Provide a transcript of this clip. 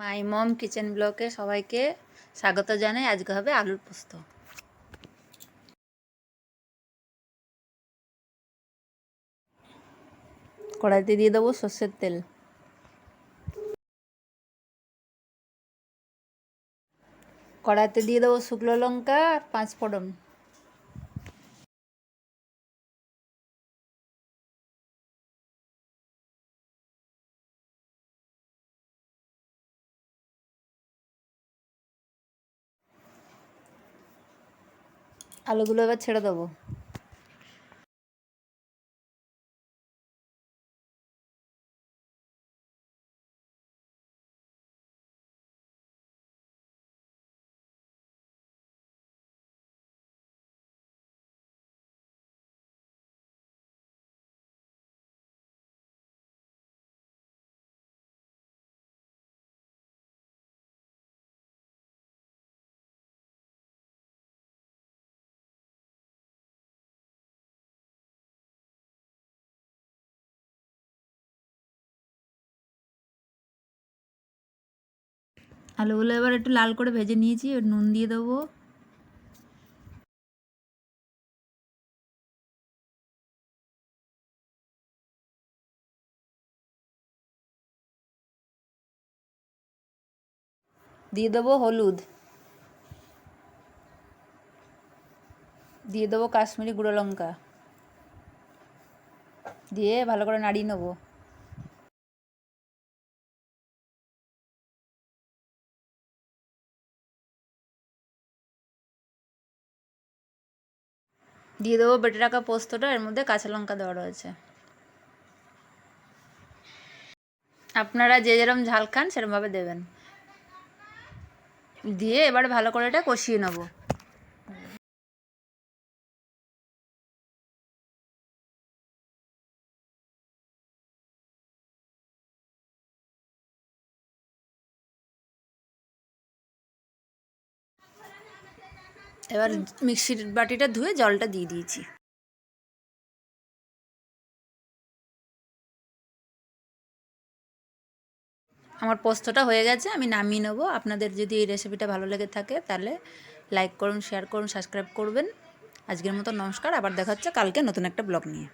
মাই মম kitchen ব্লকে সবাইকে স্বাগত জানাই। আজকে হবে আলুর পোস্ত। কড়াইতে দিয়ে দেবো সর্ষের তেল। কড়াইতে দিয়ে দেবো শুকনো লঙ্কা আর পাঁচ ফোড়ন। আলুগুলো এবার ছেড়ে দেবো। আলুগুলো এবার একটু লাল করে ভেজে নিয়েছি নুন দিয়ে দেবো। দিয়ে দেবো হলুদ। দিয়ে দেবো কাশ্মীরি গুঁড়ো লঙ্কা। দিয়ে ভালো করে নাড়িয়ে নেব। দিয়ে দেবো বেটে রাখা পোস্তটা, এর মধ্যে কাঁচা লঙ্কা দেওয়া রয়েছে। আপনারা যে যেরকম ঝাল খান সেরকমভাবে দেবেন। দিয়ে এবার ভালো করে এটা কষিয়ে নেব। এবার মিক্সির বাটিটা ধুয়ে জলটা দিয়ে দিয়েছি। আমার পোস্তটা হয়ে গেছে আমি নামিয়ে নেব। আপনাদের যদি এই রেসিপিটা ভালো লেগে থাকে তাহলে লাইক করুন শেয়ার করুন সাবস্ক্রাইব করবেন। আজকের মতো নমস্কার আবার দেখা হচ্ছে কালকে নতুন একটা ব্লগ নিয়ে।